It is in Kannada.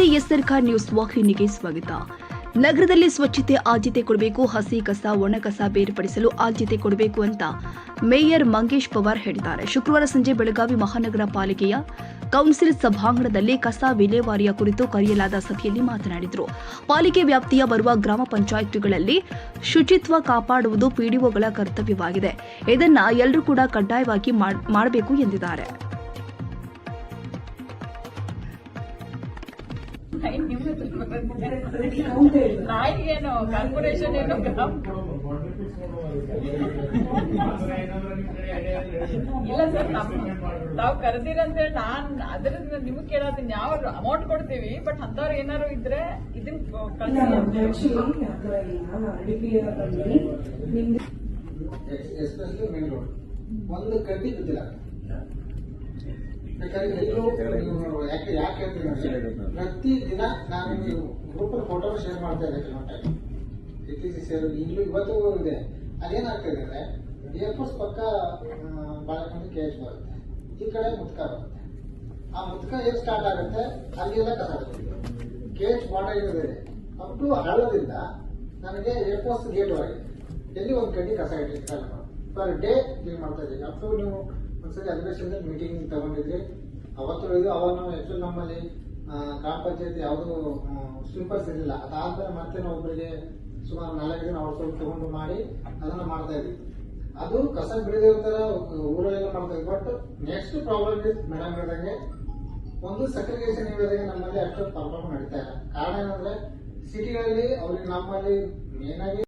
ಎಸ್ಆರ್ ಸರ್ಕಾರ್ ನ್ಯೂಸ್ ವಾಹಿನಿಗೆ ಸ್ವಾಗತ. ನಗರದಲ್ಲಿ ಸ್ವಚ್ಛತೆ ಆದ್ಯತೆ ಕೊಡಬೇಕು, ಹಸಿ ಕಸ, ಒಣ ಕಸ ಬೇರ್ಪಡಿಸಲು ಆದ್ಯತೆ ಕೊಡಬೇಕು ಅಂತ ಮೇಯರ್ ಮಂಗೇಶ್ ಪವಾರ್ ಹೇಳಿದ್ದಾರೆ. ಶುಕ್ರವಾರ ಸಂಜೆ ಬೆಳಗಾವಿ ಮಹಾನಗರ ಪಾಲಿಕೆಯ ಕೌನ್ಸಿಲ್ ಸಭಾಂಗಣದಲ್ಲಿ ಕಸ ವಿಲೇವಾರಿಯ ಕುರಿತು ಕರೆಯಲಾದ ಸಭೆಯಲ್ಲಿ ಮಾತನಾಡಿದರು. ಪಾಲಿಕೆ ವ್ಯಾಪ್ತಿಯ ಬರುವ ಗ್ರಾಮ ಪಂಚಾಯಿತಿಗಳಲ್ಲಿ ಶುಚಿತ್ವ ಕಾಪಾಡುವುದು ಪಿಡಿಒಗಳ ಕರ್ತವ್ಯವಾಗಿದೆ. ಇದನ್ನ ಎಲ್ಲರೂ ಕೂಡ ಕಡ್ಡಾಯವಾಗಿ ಮಾಡ್- ಮಾಡಬೇಕು ಎಂದಿದ್ದಾರೆ. ನಾಯಿಗೇನು ಕಾರ್ಪೊರೇಷನ್ ಏನು? ಇಲ್ಲ ಸರ್ ನಮ್ ತಾವು ಕರೆದಿರಂತೇಳಿ ನಾನ್ ಅದ್ರಿಂದ ನಿಮ್ಗೆ ಕೇಳತ್ತೀನಿ ಯಾವ ಅಮೌಂಟ್ ಕೊಡ್ತೀವಿ ಬಟ್ ಅಂತವ್ರು ಏನಾರು ಇದ್ರೆ ಇದನ್ ನಾನು ಎಸ್ಪೆಷಲಿ ಮೇನ್ ರೋಡ್ ಒಂದು ಕಡ್ಡಿ ಬಿದ್ದಿಲ್ಲ ಬೇಕಾದ್ರೆ ಎಲ್ಲೂ ನೀವು ಯಾಕೆ ಪ್ರತಿ ದಿನ ನಾನು ಗ್ರೂಪ್ ಫೋಟೋ ಶೇರ್ ಮಾಡ್ತಾ ಇದ್ದೆ ಕೆಲವು ಟೈಮ್ ಇತ್ತೀಚೆಗೆ ಸೇರ್ ಈಗಲೂ ಇವತ್ತು ಇದೆ ಅದೇನಾಗ್ತಿದೆ ಅಂದ್ರೆ ಏರ್ಫೋರ್ಸ್ ಪಕ್ಕ ಬಾಳಕೊಂಡಿ ಮಂದಿ ಬರುತ್ತೆ ಈ ಕಡೆ ಮುತ್ಕ ಬರುತ್ತೆ ಆ ಮುತ್ಕ ಏನ್ ಸ್ಟಾರ್ಟ್ ಆಗುತ್ತೆ ಅಲ್ಲೆಲ್ಲ ಕಸ ಕೆ ಎಚ್ ಬಾರ್ಡರ್ ಇದೆ ಅಪ್ ಟು ಹಳ್ಳದಿಂದ ನನಗೆ ಏರ್ಫೋರ್ಸ್ ಗೇಟ್ ವರೆಗೆ ಎಲ್ಲಿ ಒಂದು ಕಡ್ಡಿ ಕಸ ಇಟ್ಟಿರ್ತಾರೆ ಪರ್ ಡೇ ಕ್ಲೀನ್ ಮಾಡ್ತಾ ಇದ್ದೀನಿ ಅಪ್ ಟು ನೀವು ಒಂದ್ಸರಿ ಅಧಿವೇಶನದ ಮೀಟಿಂಗ್ ತಗೊಂಡಿದ್ವಿ ಅವತ್ತು ಅವಾಗ ನಾವು ನಮ್ಮಲ್ಲಿ ಗ್ರಾಮ ಪಂಚಾಯತ್ ಯಾವುದು ಸ್ಲೀಪರ್ಸ್ ಇರಲಿಲ್ಲ. ಅದಾದ್ಮೇಲೆ ಮತ್ತೆ ನಾವು ಒಬ್ಬರಿಗೆ ಸುಮಾರು ನಾಲ್ಕು ದಿನ ಅವ್ರ ಸ್ವಲ್ಪ ತಗೊಂಡು ಮಾಡಿ ಅದನ್ನ ಮಾಡ್ತಾ ಇದ್ವಿ. ಅದು ಕಸ ಬಿಡದಿರೋ ತರ ಊರಲ್ಲೆಲ್ಲ ಮಾಡ್ತಾ ಇದ್ವಿ. But next problem is madam ಹೇಳಿದಂಗೆ, ಒಂದು ಸೆಗ್ರಿಗೇಷನ್ ಇರೋದಾಗ ನಮ್ಮಲ್ಲಿ ಅಷ್ಟು ಪ್ರಾಬ್ಲಮ್ ನಡೀತಾ ಇಲ್ಲ. ಕಾರಣ ಏನಂದ್ರೆ ಸಿಟಿಗಳಲ್ಲಿ ಅವ್ರಿಗೆ ನಮ್ಮಲ್ಲಿ ಮೇನ್ ಆಗಿ